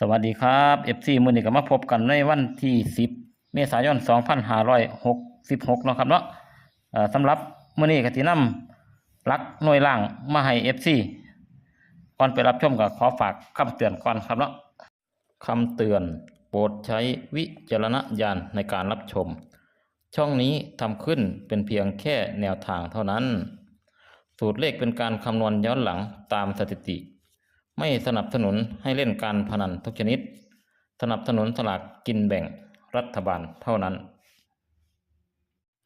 สวัสดีครับ FC มือนี้ก็มาพบกันในวันที่ 10 เมษายน 2566เนาะครับเนาะสำหรับมือนี้ก็สินำหลักหน่วยล่างมาให้ FC ก่อนไปรับชมก็ขอฝากคำเตือนก่อนครับเนาะคำเตือนโปรดใช้วิจารณญาณในการรับชม ช่องนี้ทำขึ้นเป็นเพียงแค่แนวทางเท่านั้น สูตรเลขเป็นการคำนวณย้อนหลังตามสถิติ ไม่สนับสนุนให้เล่นการพนันทุกชนิด สนับสนุนสลากกินแบ่งรัฐบาลเท่านั้น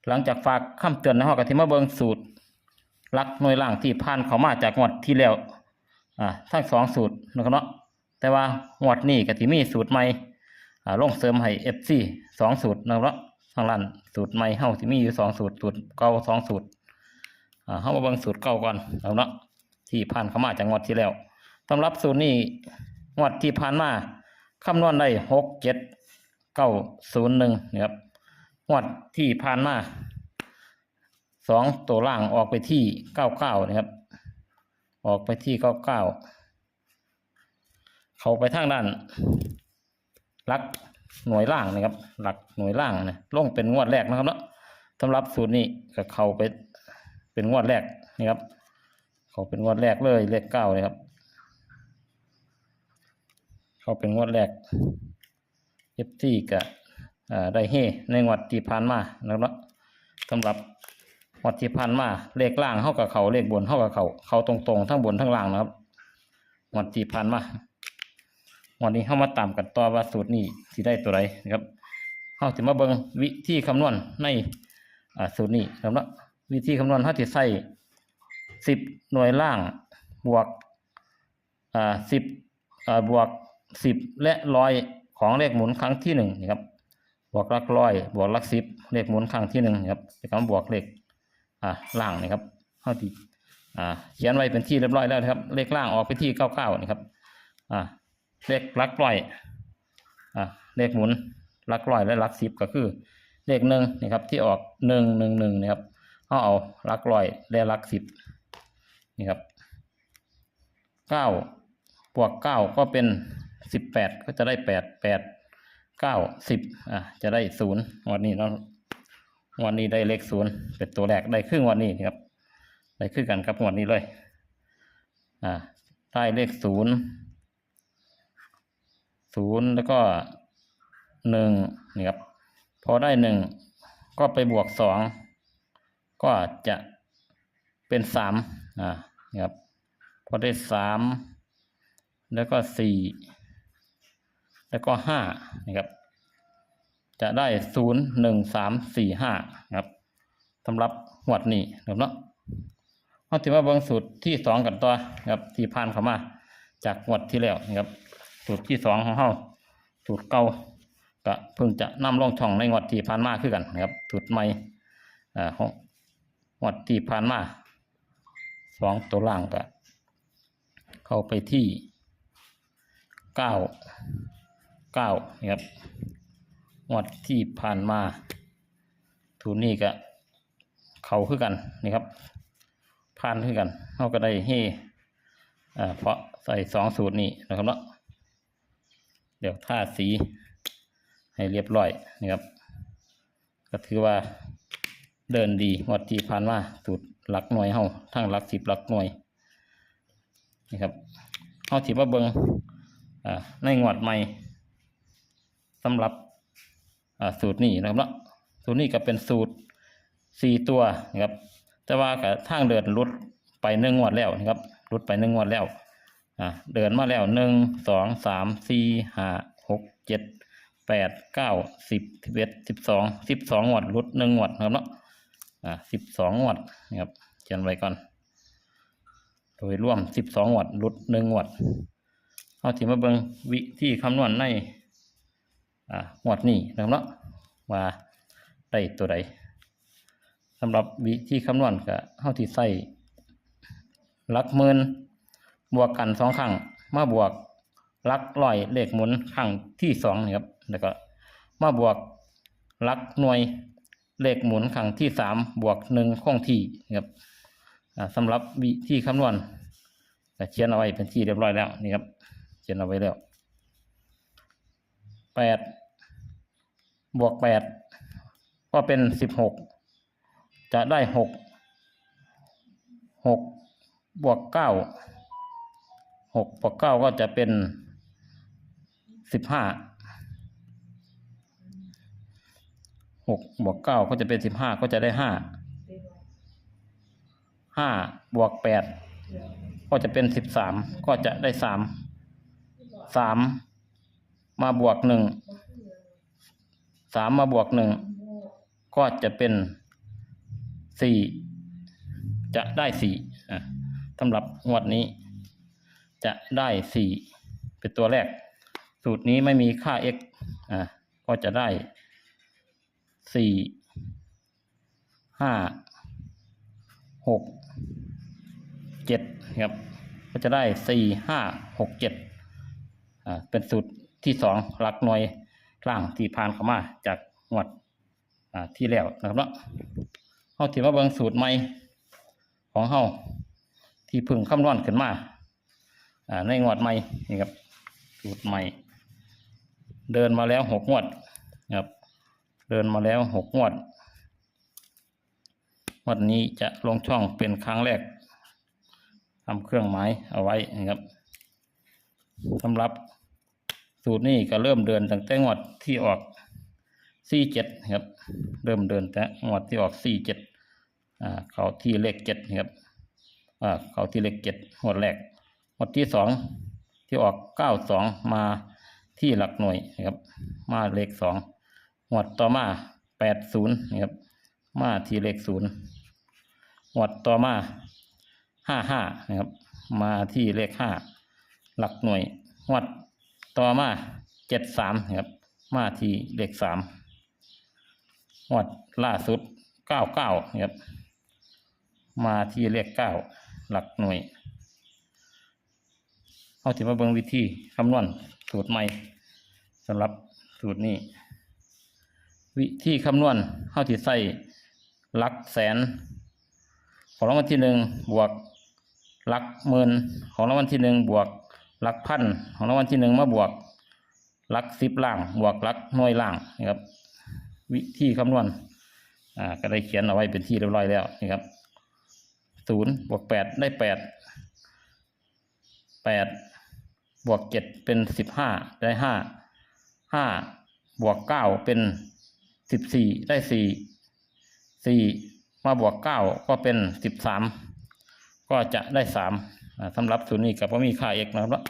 หลังจากฝากคำเตือนในห้องกะทิมาเบิงสูตรลักหน่วยล่างที่ผ่านเขามาจากงวดที่แล้วอ่าทั้งสองสูตรนะครับเนาะแต่ว่างวดนี้กะทิมีสูตรใหม่อ่าลงเสริมให้เอฟซีสองสูตรนะครับเนาะทางร้านสูตรใหม่เฮาที่มีอยู่สองสูตรสูตรเก่าสองสูตรอ่าเฮามาเบิงสูตรเก่าก่อนนะครับเนาะที่ผ่านเขามาจากงวดที่แล้ว สำหรับสูตรนี้งวดที่ผ่านมาคำนวณได้หกเจ็ดเก้าศูนย์หนึ่งนะครับงวดที่ผ่านมาสองตัวล่างออกไปที่เก้าเก้านะครับ ออกไปที่เก้าเก้าเขาไปทางด้านลักหน่วยล่างนะครับ หลักหน่วยล่างนะลงเป็นงวดแรกนะครับเนาะสำหรับสูตรนี้ก็เข้าไปเป็นงวดแรกนะครับ เขาเป็นงวดแรกเลยเลขเก้าเลยครับ เขาเป็นงวดแรกเอฟซีกับได้เฮในงวดที่ผ่านมาแล้วเนาะสำหรับงวดที่ผ่านมาเลขล่างเข้ากับเขาเลขบนเข้ากับเขาเขาตรงๆทั้งบนทั้งล่างนะครับงวดที่ผ่านมาวันนี้เข้ามาตามกันต่อว่าสูตรนี้ที่ได้ตัวไรนะครับเข้าถึงมาเบิงวิธีคำนวณในสูตรนี้นะครับเนาะวิธีคำนวณเขาจะใส่สิบหน่วยล่างบวกสิบบวก สิบและร้อยของเลขหมุนครั้งที่หนึ่งนะครับบวกลักร้อยบวกลักสิบเลขหมุนครั้งที่หนึ่งนะครับจะคำบวกเลขอ่าล่างนะครับเท่าที่อ่าเขียนไว้เป็นที่เรียบร้อยแล้วนะครับเลขล่างออกไปที่เก้าเก้านะครับอ่าเลขลักร้อยอ่าเลขหมุนลักร้อยและลักสิบก็คือ เลขหนึ่งนะครับที่ออกหนึ่งหนึ่งหนึ่งนะครับเขาเอาลักร้อยและลักสิบนี่ครับเก้าบวกเก้าก็เป็น สิบแปดก็จะได้แปดแปดเก้าสิบอะจะได้ศูนย์วันนี้เนาะวันนี้ได้เลขศูนย์เป็นตัวแรกได้ครึ่งวันนี้นะครับ ได้ครึ่งกันครับวันนี้เลย อ่าได้เลขศูนย์ศูนย์แล้วก็หนึ่งนี่ครับพอได้หนึ่งก็ไปบวกสองก็จะเป็นสามอ่านี่ครับพอได้สามแล้วก็สี่ แล้วก็ห้านะครับ จะได้ศูนย์หนึ่งสามสี่ห้าครับสำหรับหวดนี้นะครับเนาะเอาถือว่าบิ้งสูตรที่สองกันตัวนะครับที่ผ่านเข้ามา จากหวดที่แล้วนะครับ สูตรที่สองของเฮาสูตรเก่าก็เพิ่งจะนำลงช่องในงวดที่ผ่านมาคือกันนะครับ สูตรใหม่อ่าของงวดที่ผ่านมาสองตัวล่างก็เข้าไปที่เก้า เก้านะครับงวดที่ผ่านมาทูนี่ก็เขาคือกันนี่ครับผ่านคือกันเขาก็ได้ให้อ่าเพราะใส่สองสูตรนี้นะครับเนาะเดี๋ยวท่าสีให้เรียบร้อยนะครับ ก็ถือว่าเดินดีงวดที่ผ่านมาสูตรหลักหน่วยเฮาทั้งหลักสิบหลักหน่วยนี่ครับเฮาถือว่าเบิงอ่าในงวดใหม่ สำหรับสูตรนี้นะครับเนาะสูตรนี้ก็เป็นสูตรสี่ตัวนะครับ แต่ว่ากับทางเดินรุดไปหนึ่งงวดแล้วนะครับรุดไปหนึ่งงวดแล้วอ่าเดินมาแล้วหนึ่งสองสามสี่ห้าหกเจ็ดแปดเก้าสิบสิบเอ็ดสิบสองสิบสองงวดรุดหนึ่งงวดนะครับเนาะอ่าสิบสองงวดนะครับเขียนไว้ก่อน โดยรวมสิบสองงวดรุดหนึ่งงวดเอาถิมาเบิงวิธีคำนวณใน อ่าหวดนี้นะครับเนาะว่าได้ตัวใดสำหรับวิธีคำนวณก็เฮาที่ใส่ลักหมื่นบวกกันสองครั้งมาบวกลักร้อยเลขหมุนครั้งที่สองนี่ครับแล้วก็มาบวกลักหน่วยเลขหมุนครั้งที่สามบวกหนึ่งคงที่นะครับสำหรับวิธีคำนวณเขียนเอาไว้เป็นที่เรียบร้อยแล้วนี่ครับเขียนเอาไว้แล้วแปด บวกแปดก็เป็นสิบหกจะได้หกหกบวกเก้าหกบวกเก้าก็จะเป็นสิบห้าหกบวกเก้าก็จะเป็นสิบห้าก็จะได้ห้าห้าบวกแปดก็จะเป็นสิบสามก็จะได้สามสามมาบวกหนึ่ง สามมาบวกหนึ่งก็จะเป็นสี่จะได้สี่สำหรับงวดนี้ จะได้สี่เป็นตัวแรก สูตรนี้ไม่มีค่า x อะก็จะได้สี่ห้าหกเจ็ดครับก็จะได้สี่ห้าหกเจ็ดอ่าเป็นสูตรที่สองหลักหน่วย ล่างที่ผ่านเข้ามาจากงวดที่แล้วนะครับเนาะเขาถือว่าเบิงสูตรใหม่ของเฮาที่พึ่งคำนวณขึ้นมาในงวดใหม่นี่ครับสูตรใหม่ เดินมาแล้วหกงวดนะครับ เดินมาแล้วหกงวดวันนี้จะลงช่องเป็นครั้งแรกทำเครื่องหมายเอาไว้นะครับสำหรับ สูตรนี้ก็เริ่มเดินตั้งแต่งวดที่ออกสี่เจ็ดครับ เริ่มเดินแต่งวดที่ออกสี่เจ็ดเขาที่เลขเจ็ดครับเขาที่เลขเจ็ดงวดแรกงวดที่สองที่ออกเก้าสองมาที่หลักหน่วยนะครับ มาเลขสองงวดต่อมาแปดศูนย์นะครับ มาที่เลขศูนย์งวดต่อมาห้าห้านะครับ มาที่เลขห้าหลักหน่วยงวด ต่อมาเจ็ดสามครับ มาที่เลขสามงวดล่าสุดเก้าเก้าครับ มาที่เลขเก้าหลักหน่วยเอาถือมาเบิ่งวิธีคำนวณสูตรใหม่สำหรับสูตรนี้ วิธีคำนวณเข้าที่ใส่หลักแสน ของรางวัลที่หนึ่งบวกหลักหมื่นของรางวัลที่หนึ่งบวก หลักพันของรางวัลที่หนึ่งมาบวกหลักสิบล่าง บวกหลักหน่วยล่างนะครับ วิธีคำนวณอ่าก็ได้เขียนเอาไว้เป็นที่เรียบร้อยแล้วนะครับศูนย์บวกแปดได้แปดแปดบวกเจ็ดเป็นสิบห้าได้ห้าห้าบวกเก้าเป็นสิบสี่ได้สี่สี่มาบวกเก้าก็เป็นสิบสามก็จะได้สาม สำหรับศูนย์นี้กับว่ามีค่าเอกนะครับ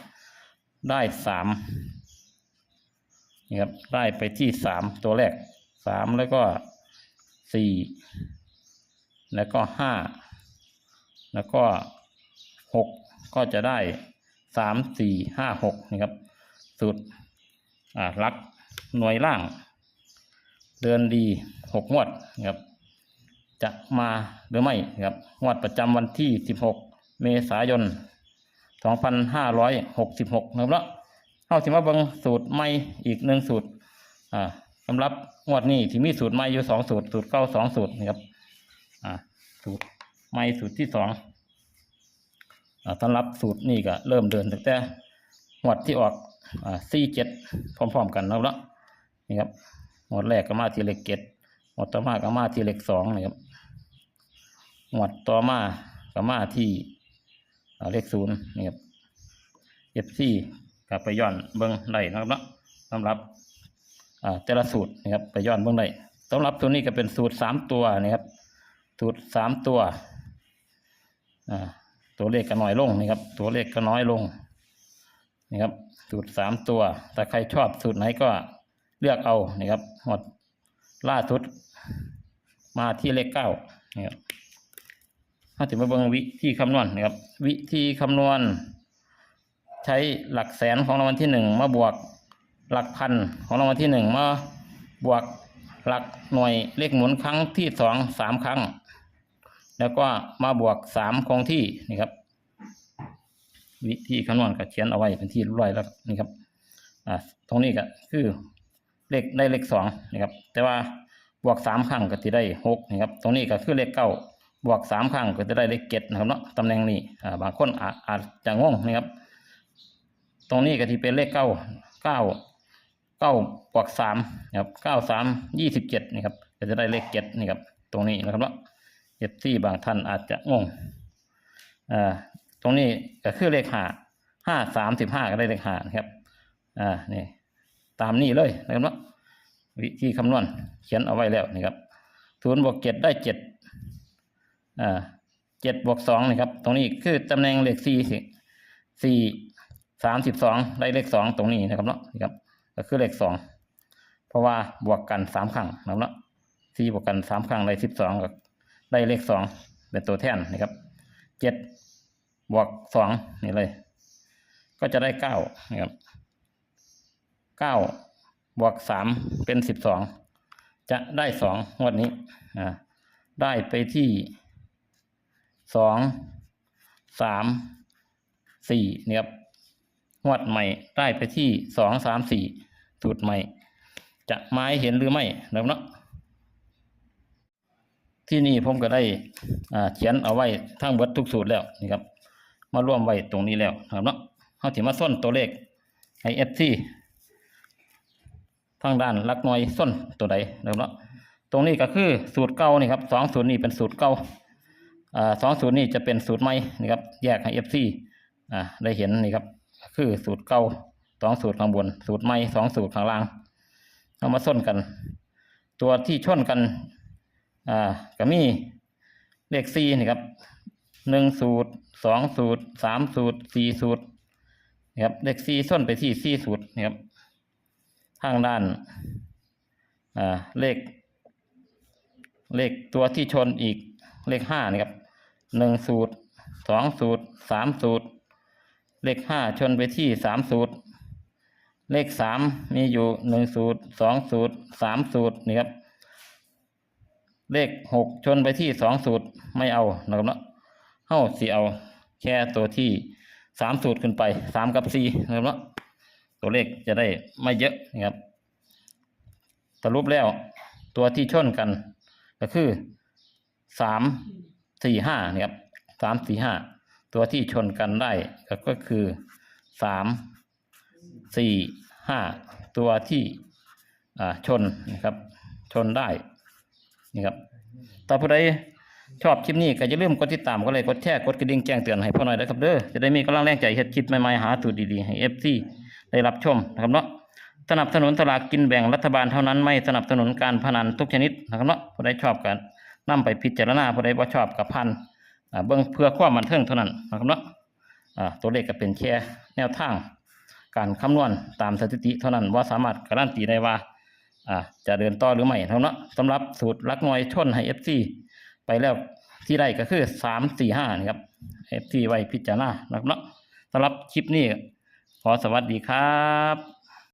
ได้สามนี่ครับได้ไปที่สามตัวแรกสามแล้วก็สี่แล้วก็ห้าแล้วก็หกก็จะได้สามสี่ห้าหกนี่ครับสูตรอ่าลักหน่วยล่าง เดินดีหกงวดนะครับจะมาหรือไม่นะครับงวดประจำวันที่16 เมษายน 2566นะครับแล้วเอาสิมาเบิ่งสูตรใหม่อีกหนึ่งสูตรอ่าสำหรับงวดนี้ที่มีสูตรใหม่อยู่สองสูตร สูตรเก้าสองสูตรนะครับอ่าสูตรใหม่สูตรที่สองอ่าสำหรับสูตรนี้ก็เริ่มเดินตั้งแต่งวดที่ออกอ่าสี่เจ็ดพร้อม ๆ กันนะครับแล้วนี่ครับหมวดแรกก็มาที่เลขเจ็ดหมวดต่อมาก็มาที่เลขสองนะครับหมวดต่อมาก็มาที่ เลขศูนย์นะครับเอฟซีก็ไปย้อนเบิ้องได้นะครับเนาะสำหรับแต่ละสูตรนะครับไปย้อนเบิ้องได้สำหรับตัวนี้ก็เป็นสูตรสามตัวนะครับ สูตรสามตัวตัวเลขก็น้อยลงนะครับ ตัวเลขก็น้อยลงนะครับสูตรสามตัวแต่ใครชอบสูตรไหนก็เลือกเอานะครับหมดล่าสุดมาที่เลขเก้านะครับ ถ้าถึงมาเบิ่งวิธีคำนวณนะครับ วิธีคำนวณ ใช้หลักแสนของรางวัลที่หนึ่งมาบวกหลักพันของรางวัลที่หนึ่งมาบวกหลักหน่วยเลขหมุนครั้งที่สองสามครั้ง แล้วก็มาบวกสามคงที่นี่ครับ วิธีคำนวณก็เขียนเอาไว้เป็นที่ร้อยแล้วนี่ครับอ่าตรงนี้ก็คือเลขได้เลขสองนะครับ แต่ว่าบวกสามครั้งก็จะได้หกนะครับ ตรงนี้ก็คือเลขเก้า บวกสามครั้งก็จะได้เลขเจ็ดนะครับเนาะตำแหน่งนี้บางคนอาจอาจจะงงนะครับ ตรงนี้ก็ที่เป็นเลขเก้าเก้าเก้าบวกสามนะครับเก้าสามยี่สิบเจ็ดนี่ครับก็จะได้เลขเจ็ดนี่ครับตรงนี้นะครับเนาะเอฟซีบางท่านอาจจะงงอ่าตรงนี้ก็คือเลขห้าห้าสามสิบห้าก็ได้เลขห้านะครับอ่านี่ตามนี้เลยนะครับเนาะวิธีคำนวณเขียนเอาไว้แล้วนี่ครับศูนย์บวกเจ็ดได้เจ็ด อ่าเจ็ดบวกสองนี่ครับ ตรงนี้คือตำแหน่งเลขสี่สี่สามสิบสองได้เลขสองตรงนี้นะครับเนาะนี่ครับก็คือเลขสองเพราะว่าบวกกันสามครั้งนะครับเนาะสี่บวกกันสามครั้งได้สิบสองก็ได้เลขสองเป็นตัวแทนนะครับเจ็ดบวกสองนี่เลย ก็จะได้เก้านะครับเก้าบวกสามเป็นสิบสองจะได้สองงวดนี้อ่าได้ไปที่ สองสามสี่นี่ครับงวดใหม่ได้ไปที่สองสามสี่สูตรใหม่ จะไม้เห็นหรือไม่นะครับเนาะที่นี่ผมก็ได้เขียนเอาไว้ทั้งเบิดทุกสูตรแล้วนี่ครับ มาร่วมไว้ตรงนี้แล้วนะครับเนาะเขาถือมาส้นตัวเลขให้เอฟซีทางด้านลักหน่วยส้นตัวใดนะครับเนาะตรงนี้ก็คือสูตรเก่านี่ครับสองสูตรนี้เป็นสูตรเก่าอ่า สองสูตรนี้จะเป็นสูตรใหม่นี่ครับแยกให้เอฟซีได้เห็นนี่ครับคือสูตรเก่าสองสูตรข้างบน สูตรใหม่สองสูตรข้างล่างเอามาส้นกัน ตัวที่ชนกันอ่าก็มีเลขสี่นี่ครับหนึ่งสูตรสองสูตรสามสูตรสี่สูตรนี่ครับเลขสี่ส้นไปที่สี่สูตรนี่ครับทางด้านอ่าเลข เลขตัวที่ชนอีกเลขห้านี่ครับ หนึ่งสูตรสองสูตรสามสูตร เลขห้าชนไปที่สามสูตร เลขสามมีอยู่หนึ่งสูตรสองสูตรสามสูตรนี่ครับเลขหกชนไปที่สองสูตรไม่เอานะครับเนาะเฮ้าสิเอาแค่ตัวที่สามสูตรขึ้นไปสามกับสี่นะครับเนาะตัวเลขจะได้ไม่เยอะนะครับสรุปแล้วตัวที่ชนกันก็คือสาม สี่ห้านะครับสามสี่ห้าตัวที่ชนกันได้ก็คือสามสี่ห้าตัวที่ชนนะครับ ชนได้นี่ครับถ้าผู้ใดชอบคลิปนี้ก็อย่าลืมกดติดตามก็เลยกดแชร์กดกระดิ่งแจ้งเตือนให้พ่อหน่อยนะครับเด้อจะได้มีกำลังแรงใจเฮ็ดคลิปใหม่ๆหาสูตรดีๆให้เอฟซีได้รับชมนะครับเนาะสนับสนุนสลากกินแบ่งรัฐบาลเท่านั้นไม่สนับสนุนการพนันทุกชนิดนะครับเนาะผู้ใดชอบกัน นํไปพิจารณาผู้ใดบ่ชอบกับพันเบิ่งเพื่อความบันเทิงเท่านั้นนะครับเนาะตัวเลขก็เป็นแค่แนวทาง การคำนวณตามสถิติเท่านั้นว่าสามารถการันตีได้ว่าจะเดินต่อหรือไม่เท่านั้นเนาะสำหรับสูตรลักหน่วยชนให้ FC ไปแล้วที่ได้ก็คือสามสี่ห้านี่ครับ FC ไว้พิจารณานะครับเนาะสำหรับคลิปนี้ขอสวัสดีครับ